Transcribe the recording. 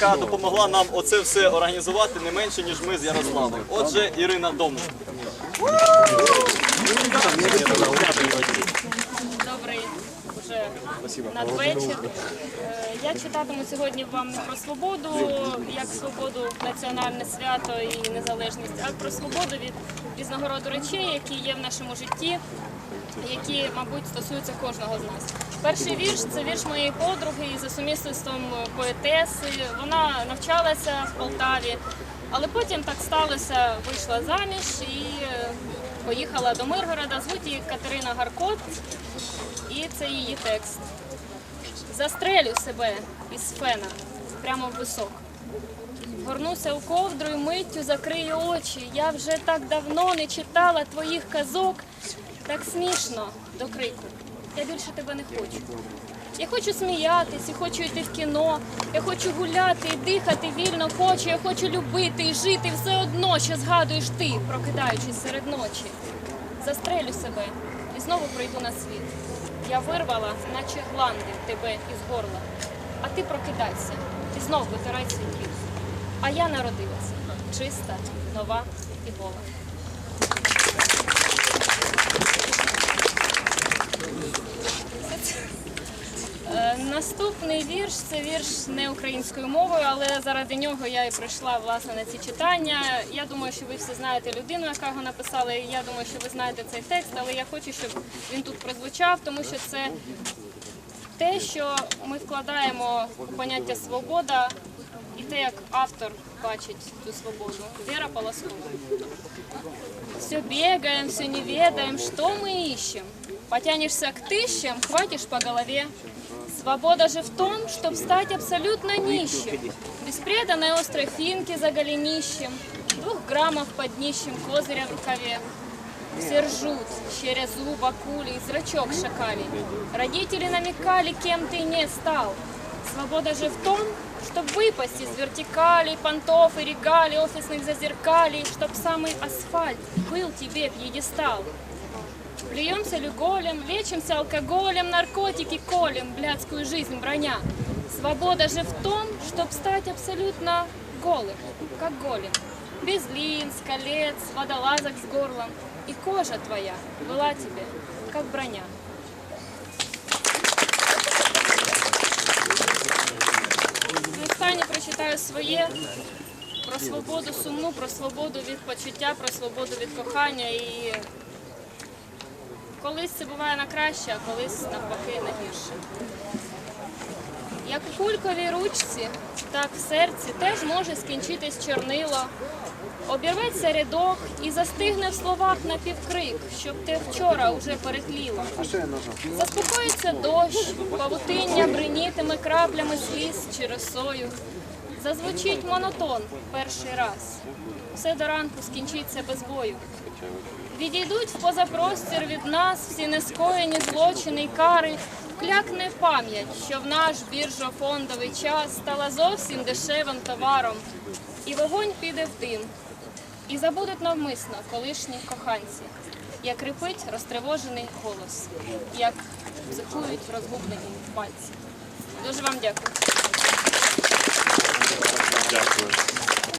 яка допомогла нам оце все організувати не менше, ніж ми з Ярославом. Отже, Ірина Домна. Добрий вже надвечір. Е, Я читатиму сьогодні вам не про свободу, як свободу, національне свято і незалежність, а про свободу від різного роду речей, які є в нашому житті, які, мабуть, стосуються кожного з нас. Перший вірш це вірш моєї подруги і за сумісництвом поетеси. Вона навчалася в Полтаві, але потім так сталося, вийшла заміж і е, поїхала до Миргорода. Звуть її Катерина Гаркот. І це її текст. Застрелю себе із фена прямо в висок. Горнуся у ковдру і миттю закрию очі. Я вже так давно не читала твоїх казок. Так смішно до крику. Я більше тебе не хочу. Я хочу сміятись, і хочу йти в кіно. Я хочу гуляти і дихати вільно хочу. Я хочу любити і жити все одно, що згадуєш ти, прокидаючись серед ночі. Застрелю себе і знову прийду на світ. Я вирвала, наче гланди тебе із горла. А ти прокидайся і знов витирай свій піт. А я народилася чиста, нова і гола. Е, Наступний вірш це вірш не українською мовою, але заради нього я і прийшла власне на ці читання. Я думаю, що ви всі знаєте людину, яка його написала. і Я думаю, що ви знаєте цей текст, але я хочу, щоб він тут прозвучав, тому що це те, що ми вкладаємо у поняття свобода, і те, як автор бачить цю свободу. Вера Полоскова. Все бегаем, все не ведаем, что мы ищем. Потянешься к тысячам, хватишь по голове. Свобода же в том, чтобы стать абсолютно нищим. Без преданной острой финки за голенищем, двух граммов под днищем козыря в рукаве. Все ржут, щеря зуба, кули и зрачок шакали. Родители намекали, кем ты не стал. Свобода же в том, чтобы выпасть из вертикалей, понтов и регалий, офисных зазеркалий, чтоб самый асфальт был тебе пьедестал. Плюемся люголем, лечимся алкоголем, наркотики колем, блядскую жизнь броня. Свобода же в том, чтобы стать абсолютно голым, как голем. Без линз, колец, водолазок с горлом. И кожа твоя была тебе, как броня. Останнє прочитаю своє про свободу сумну, про свободу від почуття, про свободу від кохання. І колись це буває на краще, а колись навпаки на гірше. У кульковій ручці, так в серці теж може скінчитись чорнило. Обірветься рядок і застигне в словах напівкрик, щоб те вчора уже перетліло. Заспокоїться дощ, павутиння бринітиме краплями сліз чи росою. Зазвучить монотон перший раз. Все до ранку скінчиться без бою. Відійдуть в позапростір від нас всі нескоєні злочини й кари. Клякне пам'ять, що в наш біржофондовий час стала зовсім дешевим товаром. І вогонь піде в дим. І забудуть навмисно колишні коханці, як рипить розтривожений голос, як психують розгублені пальці. Дуже вам дякую. Дякую.